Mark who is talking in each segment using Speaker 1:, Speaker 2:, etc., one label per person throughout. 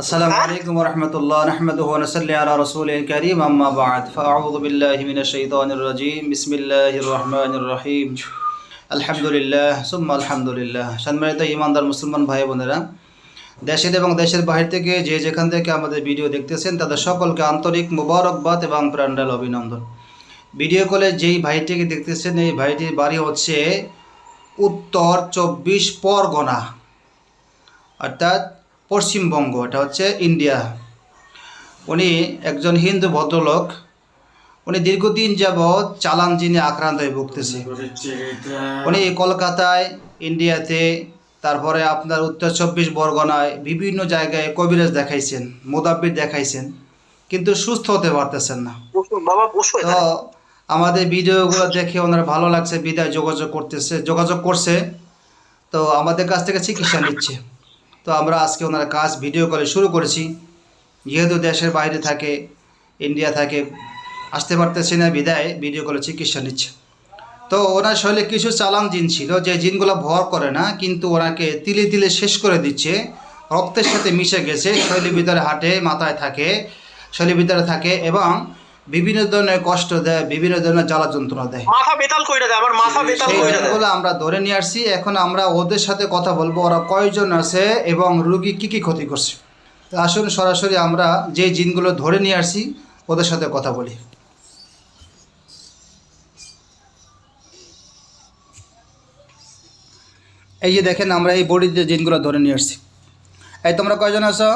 Speaker 1: আসসালামু আলাইকুম রহমতুল্লাহ রহমতুহ নসল্লি আলা রসুল করিম আম্মা বাদ। ফাউযু বিল্লাহি মিনাশ শাইতানির রাজিম বিসমিল্লাহির রহমানির রহিম। আলহামদুলিল্লাহ সুম্মা আলহামদুলিল্লাহ। সম্মানিত ইমানদার মুসলমান ভাই বোনেরা দেশের এবং দেশের বাহির থেকে যে যেখান থেকে আমাদের ভিডিও দেখতেছেন তাদের সকলকে আন্তরিক মুবারকবাদ এবং প্রাণডাল অভিনন্দন। ভিডিও কলে যেই ভাইটিকে দেখতেছেন এই ভাইটির বাড়ি হচ্ছে উত্তর চব্বিশ পরগনা। অর্থাৎ পশ্চিমবঙ্গ এটা হচ্ছে ইন্ডিয়া। উনি একজন হিন্দু ভদ্রলোক। উনি দীর্ঘদিন যাবৎ চালান জিনে আক্রান্ত হয়ে ভুগতেছে। উনি কলকাতায় ইন্ডিয়াতে তারপরে আপনার উত্তর চব্বিশ বরগনায় বিভিন্ন জায়গায় কবিরাজ দেখাইছেন মোদাব্বির দেখাইছেন কিন্তু সুস্থ হতে পারতেছেন না। তো। আমাদের ভিডিওগুলো দেখে ওনার ভালো লাগছে বিদায় যোগাযোগ করতেছে যোগাযোগ করছে। তো আমাদের কাছ থেকে চিকিৎসা নিচ্ছে। তো আমরা আজকে ওনার কাজ ভিডিও কলে শুরু করেছি। যেহেতু দেশের বাইরে থাকে ইন্ডিয়া থাকে, আসতে পারতেছে না বিদায় ভিডিও কলে চিকিৎসা নিচ্ছে। তো ওনার শরীরে কিছু চালান জিন ছিল, যে জিনগুলো ভর করে না, কিন্তু ওনাকে তিলে তিলে শেষ করে দিচ্ছে। রক্তের সাথে মিশে গেছে, শরীরের ভিতরে হাঁটে, মাথায় থাকে, শরীরের ভিতরে থাকে এবং বিভিন্ন ধরনের কষ্ট দেয় বিভিন্ন ধরনের জ্বালা যন্ত্রণা দেয়।
Speaker 2: মাথা বেতাল কইরা দেয় আমার মাথা বেতাল কইরা দেয়।
Speaker 1: আমরা ধরে নিয়ে আসছি। এখন আমরা ওদের সাথে কথা বলব ওরা কয়জন আছে এবং রুগী কি কি ক্ষতি করছে। তো আসুন সরাসরি আমরা যে জিনগুলো ধরে নিয়ে আসছি ওদের সাথে কথা বলি। এই যে দেখেন আমরা এই বডির যে জিনগুলো ধরে নিয়ে আসছি। এই তোমরা কয়জন আছো?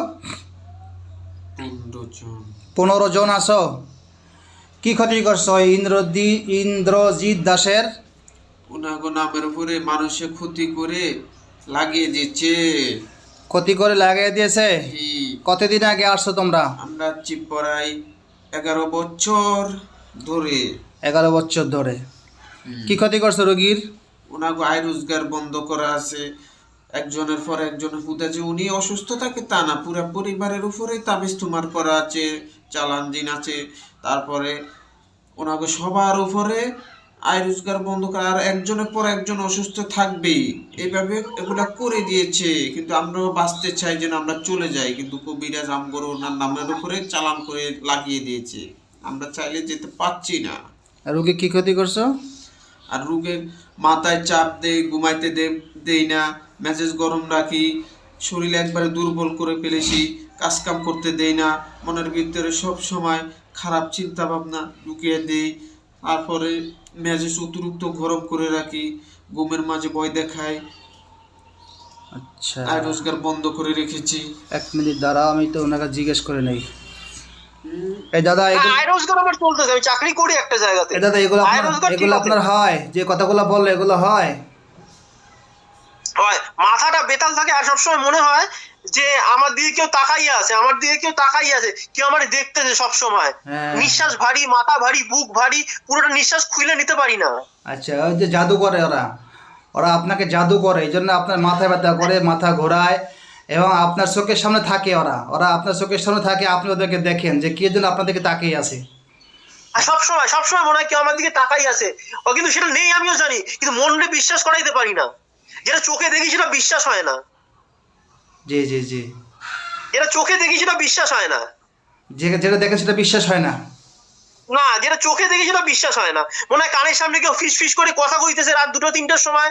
Speaker 1: পনেরো জন আছো? কি ক্ষতি করছ? ইন্দ্রদি ইন্দ্রজিৎ দাসের?
Speaker 3: ওনাগো নামের উপরে মানুষে ক্ষতি করে লাগিয়ে দিচ্ছে।
Speaker 1: ক্ষতি করে লাগিয়ে দিয়েছে? কতদিন আগে আসছো তোমরা?
Speaker 3: আমরা চিপড়াই এগারো বছর ধরে।
Speaker 1: এগারো বছর ধরে। কি ক্ষতি করছ রোগীর?
Speaker 3: ওনাগো আয় রোজগার বন্ধ করা আছে। একজনের পর একজনের পুঁতে যে উনি অসুস্থ থাকে তা না পুরা পরিবারের উপরে তাবিজ তোমার করা আছে। চালান দিন আছে। তারপরে ওনাকে সবার উপরে আয় রোজগার বন্ধ করে আর একজনের পর একজন অসুস্থ থাকবেই। এইভাবে এগুলা করে দিয়েছে। কিন্তু আমরাও বাঁচতে চাই যেন আমরা চলে যাই। কিন্তু কবিরাজ আমগর ওনার নামের উপরে চালান করে লাগিয়ে দিয়েছে। আমরা চাইলে যেতে পারছি না।
Speaker 1: আর রোগী কি ক্ষতি করছ?
Speaker 3: আর রোগের মাথায় চাপ দেই ঘুমাইতে দেই না। মেসেজ গরম রাখি। শরীর একবারে দুর্বল করে ফেলেছি কাজকাম করতে দেই না মনের ভিতরে সব সময় খারাপ চিন্তা ভাবনা ঢুকিয়ে দেই। তারপরে মেজাজ অতিরিক্ত গরম করে রাখি ঘুমের মাঝে ভয় দেখাই।
Speaker 1: আচ্ছা।
Speaker 3: আয় রোজগার বন্ধ করে রেখেছি।
Speaker 1: এক মিনিট দাঁড়া আমি তো ওনাকে জিজ্ঞেস করে নেই। এই দাদা এগুলো
Speaker 2: আয় রোজগার আমার চলতেছে আমি চাকরি করি একটা জায়গাতে।
Speaker 1: এই দাদা এগুলো আপনার
Speaker 2: রোজগার
Speaker 1: এগুলো আপনার হয় যে কথাগুলো বলল এগুলো হয়।
Speaker 2: মাথাটা বেতাল থাকে আর সবসময় মনে হয় যে আমার দিকে কেউ তাকাইয়া আছে আমার দিকে কেউ তাকাইয়া আছে কেউ আমার দেখতেছে সব সময়
Speaker 1: হ্যাঁ।
Speaker 2: নিঃশ্বাস ভারী মাথা ভারী বুক ভারী পুরোটা নিঃশ্বাস খুলে নিতে পারি না।
Speaker 1: আচ্ছা ওই যে জাদু করে ওরা। ওরা আপনাকে জাদু করে এই জন্য আপনার মাথায় ব্যথা করে মাথা ঘোরায় এবং আপনার চোখের সামনে থাকে ওরা। ওরা আপনার চোখের সামনে থাকে আপনি ওদেরকে দেখেন যে কে যেন আপনাদেরকে তাকিয়ে আছে।
Speaker 2: আর সবসময় মনে হয় কেউ আমার দিকে তাকাই আছে। ও কিন্তু সেটা নেই আমিও জানি কিন্তু মনে বিশ্বাস করাইতে পারি না। যেটা চোখে দেখি সেটা বিশ্বাস হয় না।
Speaker 1: জি জি জি।
Speaker 2: যেটা চোখে দেখি সেটা বিশ্বাস হয় না।
Speaker 1: যেটা দেখে সেটা বিশ্বাস হয় না।
Speaker 2: না যেটা চোখে দেখি সেটা বিশ্বাস হয় না। মনে হয় কানের সামনে কেউ ফিস ফিস করে কথা কইতেছে রাত দুটো তিনটার সময়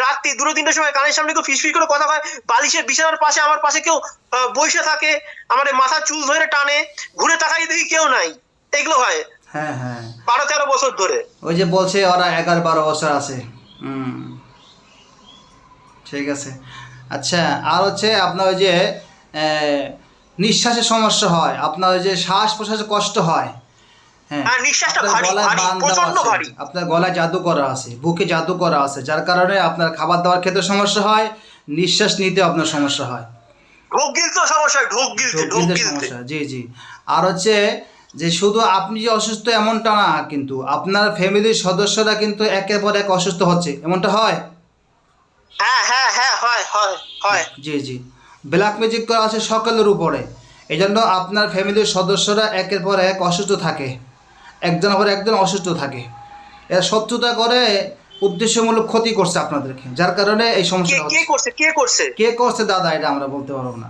Speaker 2: রাত্রি দুটো তিনটার সময় কানের সামনে কেউ ফিস ফিস করে কথা কয় বালিশের বিছানার পাশে আমার পাশে কেউ বসে থাকে আমার মাথা চুল ধরে টানে ঘুরে তাকাই দেখি কেউ নাই। এগুলো হয়।
Speaker 1: হ্যাঁ হ্যাঁ।
Speaker 2: বারো তেরো বছর ধরে।
Speaker 1: ওই যে বলছে ওরা এগারো বারো বছর আছে। হুম। ঠিক আছে। আচ্ছা আর হচ্ছে আপনার ওই যে নিঃশ্বাসের সমস্যা হয় আপনার ওই যে শ্বাস প্রশ্বাসে কষ্ট হয় হ্যাঁ। আপনার গলায়
Speaker 2: ভারী।
Speaker 1: আপনার গলায় জাদু করা আছে বুকে জাদু করা আছে যার কারণে আপনার খাবার দাবার খেতে সমস্যা হয় নিঃশ্বাস নিতে আপনার সমস্যা হয়।
Speaker 2: ঢোক গিলতে সমস্যা হয়, ঢোক গিলতে ঢোক গিলতে
Speaker 1: সমস্যা জি জি। আর হচ্ছে যে শুধু আপনি যে অসুস্থ এমনটা না কিন্তু আপনার ফ্যামিলির সদস্যরা কিন্তু একের পর এক অসুস্থ হচ্ছে এমনটা হয়?
Speaker 2: হ্যাঁ হ্যাঁ হ্যাঁ হয় হয় হয়।
Speaker 1: জি জি। ব্ল্যাক ম্যাজিক করা আছে সকলের উপরে। এই জন্য আপনার ফ্যামিলির সদস্যরা একের পর এক অসুস্থ থাকে। একজন পর একজন অসুস্থ থাকে। এরা শত্রুতা করে উদ্দেশ্যমূলক ক্ষতি করছে আপনাদেরকে যার কারণে এই সমস্যা
Speaker 2: কে করছে কে করছে?
Speaker 1: কে করছে দাদা এটা আমরা বলতে পারব না।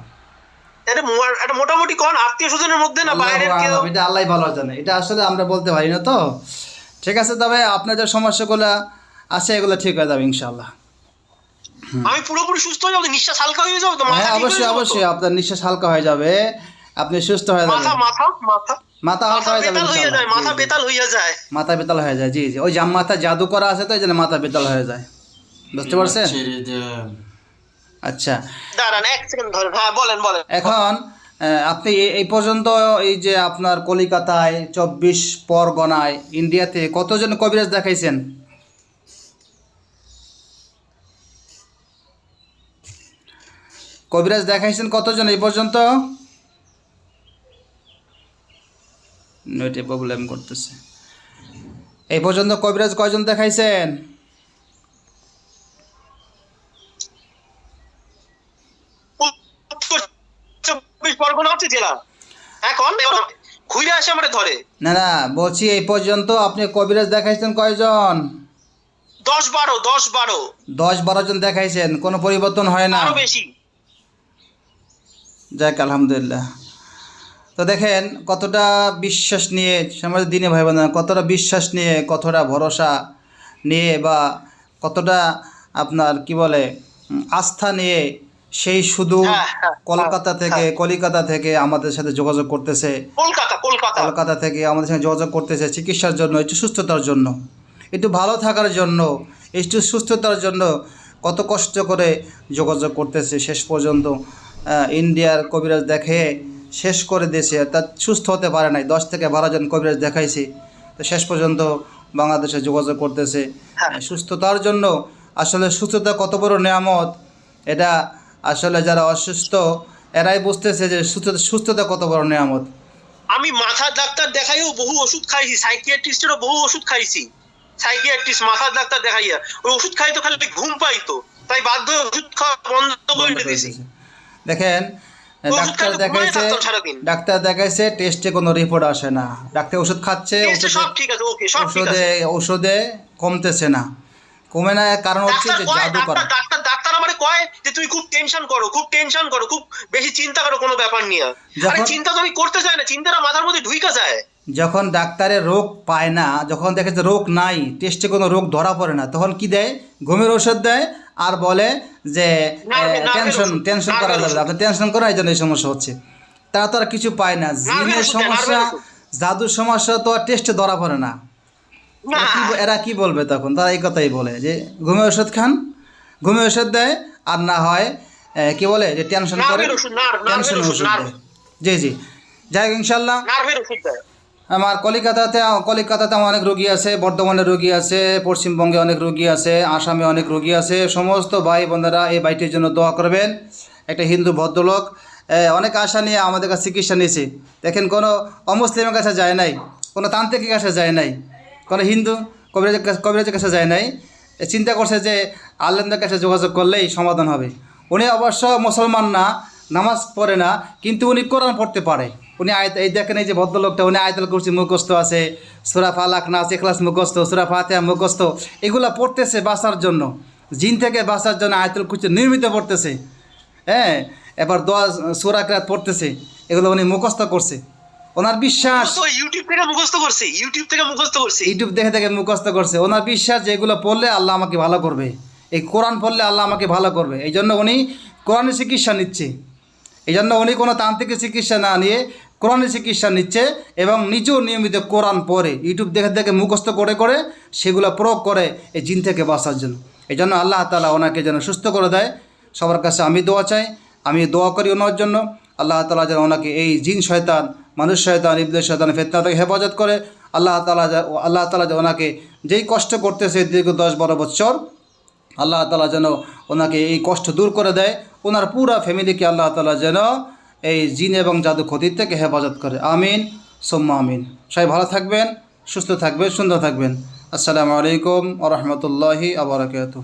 Speaker 2: এটা এটা মোটামুটি কোন আত্মীয় স্বজনের মধ্যে না বাইরের কেউ?
Speaker 1: এটা আল্লাহ ভালো জানে। এটা আসলে আমরা বলতে পারি না তো। ঠিক আছে তবে আপনার যে সমস্যাগুলো আছে এগুলো ঠিক হয়ে যাবে ইনশাল্লাহ
Speaker 2: আমি পুরোপুরি সুস্থ হয়ে যাব নিঃশ্বাস হালকা হয়ে যাবে তো মাথা
Speaker 1: হ্যাঁ অবশ্যই অবশ্যই আপনার নিঃশ্বাস হালকা হয়ে যাবে আপনি সুস্থ হয়ে যাবেন।
Speaker 2: মাথা মাথা
Speaker 1: মাথা। হালকা হয়ে যাবে।
Speaker 2: মাথা। বেতাল হয়ে যায়।
Speaker 1: মাথা বেতাল হয়ে যায় জি জি। ওই জাম মাথা জাদু করা আছে তো এই জন্য মাথা বেতাল হয়ে যায়। বুঝতে পারছেন? আচ্ছা।
Speaker 2: দাঁড়ান এক সেকেন্ড ধরেন হ্যাঁ বলেন বলেন।
Speaker 1: এখন আপনি এই পর্যন্ত এই যে আপনার কলিকাতায় চব্বিশ পরগনায় ইন্ডিয়াতে কতজন কবিরাজ দেখাইছেন? কবিরাজ দেখাইছেন কতজন এই পর্যন্ত? নেটে প্রবলেম করতেছে। এই পর্যন্ত কবিরাজ কয়জন দেখাইছেন? না না বলছি এই পর্যন্ত আপনি কবিরাজ দেখাইছেন কয়জন?
Speaker 2: দশ বারো দশ বারো।
Speaker 1: দশ বারো জন দেখাইছেন কোনো পরিবর্তন হয় না।
Speaker 2: বেশি।
Speaker 1: যাক আলহামদুলিল্লাহ। তো দেখেন কতটা বিশ্বাস নিয়ে সমাজ দিনে ভাই বোনেরা কতটা বিশ্বাস নিয়ে কতটা ভরসা নিয়ে বা কতটা আপনার কি বলে আস্থা নিয়ে সেই শুধু
Speaker 2: হ্যাঁ, হ্যাঁ,
Speaker 1: কলকাতা
Speaker 2: হ্যাঁ,
Speaker 1: থেকে কলিকাতা থেকে আমাদের সাথে যোগাযোগ করতেছে।
Speaker 2: কলকাতা কলকাতা।
Speaker 1: কলকাতা থেকে আমাদের সাথে যোগাযোগ করতেছে চিকিৎসার জন্য একটু সুস্থতার জন্য। একটু ভালো থাকার জন্য একটু সুস্থতার জন্য কত কষ্ট করে যোগাযোগ করতেছে শেষ পর্যন্ত। ইন্ডিয়ার কবিরাজ দেখে শেষ করে দিয়েছে। তা সুস্থ হতে পারে নাই। দশ থেকে বারো জন কবিরাজ দেখাইছে। তো শেষ পর্যন্ত বাংলাদেশে যোগাযোগ করতেছে।
Speaker 2: হ্যাঁ।
Speaker 1: সুস্থতার জন্য আসলে সুস্থতা কত বড় নিয়ামত এটা আসলে যারা অসুস্থ এরাই বুঝতেছে যে সুস্থতা সুস্থতা কত বড় নিয়ামত।
Speaker 2: আমি মাথার ডাক্তার দেখাইও বহু ওষুধ খাইছি সাইকিয়াট্রিস্টেরও বহু ওষুধ খাইছি। সাইকিয়াট্রিস্ট মাথার ডাক্তার দেখাইয়া। ওই ওষুধ খাই তো খালি ঘুম পাইতো। তাই বাধ্য ওষুধ খাওয়া বন্ধ করে দিয়েছে।
Speaker 1: দেখেন ডাক্তার দেখাইছে ডাক্তার দেখাইছে টেস্টে কোনো রিপোর্ট আসে না। ডাক্তার ওষুধ খাচ্ছে ওষুধে ওষুধে কমতেছে না। কমে না কারণ হচ্ছে যে জাদু করা
Speaker 2: ডাক্তার ডাক্তার ডাক্তার আমারে কয় যে তুমি খুব টেনশন করো খুব টেনশন করো খুব বেশি চিন্তা করো কোনো ব্যাপার নিয়ে। আরে চিন্তা তো আমি করতে চাই না চিন্তাটা মাথার মধ্যে ঢুইকা যায়।
Speaker 1: যখন ডাক্তারের রোগ পায় না যখন দেখে যে রোগ নাই টেস্টে কোনো রোগ ধরা পড়ে না তখন কি দেয় ঘুমের ওষুধ দেয় আর বলে যে টেনশন টেনশন করা যাবে না।
Speaker 2: ওষুধ।
Speaker 1: আপনি টেনশন এই জন্য এই সমস্যা হচ্ছে তারা তো আর কিছু পায় না জিনের সমস্যা জাদুর সমস্যা তো আর টেস্টে ধরা পড়ে না এরা কি বলবে তখন তারা এই কথাই বলে যে ঘুমে ওষুধ খান ঘুমে ওষুধ দেয় আর না হয় কি বলে যে টেনশন করে টেনশন
Speaker 2: ওষুধ,
Speaker 1: দেয় জি জি যাই হোক ইনশাল্লাহ
Speaker 2: দেয়
Speaker 1: আমার কলিকাতাতে কলিকাতাতে আমার অনেক রোগী আছে, বর্ধমানে রোগী আছে, পশ্চিমবঙ্গে অনেক রোগী আছে, আসামে অনেক রোগী আছে। সমস্ত ভাই বোনেরা এই বাইটির জন্য দোয়া করবেন। একটা হিন্দু ভদ্রলোক অনেক আশা নিয়ে আমাদের কাছে চিকিৎসা নিয়েছে। দেখেন, কোনো অমুসলিমের কাছে যায় নাই, কোনো তান্ত্রিকের কাছে যায় নাই, কোনো হিন্দু কবিরাজের কাছে কবিরাজের কাছে যায় নাই। চিন্তা করছে যে আল্লাহদের কাছে যোগাযোগ করলেই সমাধান হবে। উনি অবশ্য মুসলমান না, নামাজ পড়ে না, কিন্তু উনি কোরআন পড়তে পারে। উনি আয়ত এই দেখেন এই যে ভদ্রলোকটা উনি আয়তাল কুরসি মুখস্থ আছে সুরা ফালাক নাচ এখলাস মুখস্থ সুরা ফাতিহা মুখস্থ এগুলো পড়তেছে বাঁচার জন্য। জিন থেকে বাঁচার জন্য আয়তাল কুরসি নিয়মিত পড়তেছে। হ্যাঁ এবার দোয়া সুরা কেরাত পড়তেছে এগুলো উনি মুখস্থ করছে। ওনার বিশ্বাস
Speaker 2: ইউটিউব থেকে মুখস্থ করছে ইউটিউব থেকে মুখস্থ করছে।
Speaker 1: ইউটিউব দেখে দেখে মুখস্থ করছে। ওনার বিশ্বাস যে এগুলো পড়লে আল্লাহ আমাকে ভালো করবে। এই কোরআন পড়লে আল্লাহ আমাকে ভালো করবে। এই জন্য উনি কোরআনের চিকিৎসা নিচ্ছে। এই জন্য উনি কোনো তান্ত্রিক চিকিৎসা না নিয়ে কোরআনের চিকিৎসা নিচ্ছে এবং নিজেও নিয়মিত কোরআন পড়ে, ইউটিউব দেখে দেখে মুখস্থ করে করে সেগুলো প্রয়োগ করে এই জিন থেকে বাঁচার জন্য। এই জন্য আল্লাহ তালা ওনাকে যেন সুস্থ করে দেয়। সবার কাছে আমি দোয়া চাই, আমি দোয়া করি ওনার জন্য। আল্লাহ তালা যেন ওনাকে এই জিন শয়তান, মানুষ শয়তান ইবদের শয়তান ফেতনা থেকে হেফাজত করে। আল্লাহ তালা আল্লাহ তালা যে ওনাকে যেই কষ্ট করতেছে দীর্ঘ দশ বারো বছর, আল্লাহ তালা যেন ওনাকে এই কষ্ট দূর করে দেয়। ওনার পুরা ফ্যামিলিকে আল্লাহ তালা যেন এই জিন এবং জাদু ক্ষতির থেকে হেফাজত করে। আমিন, সোম্মা আমিন। সবাই ভালো থাকবেন, সুস্থ থাকবেন, সুন্দর থাকবেন। আসসালামু আলাইকুম আ রহমতুল্লাহি আবরাকাত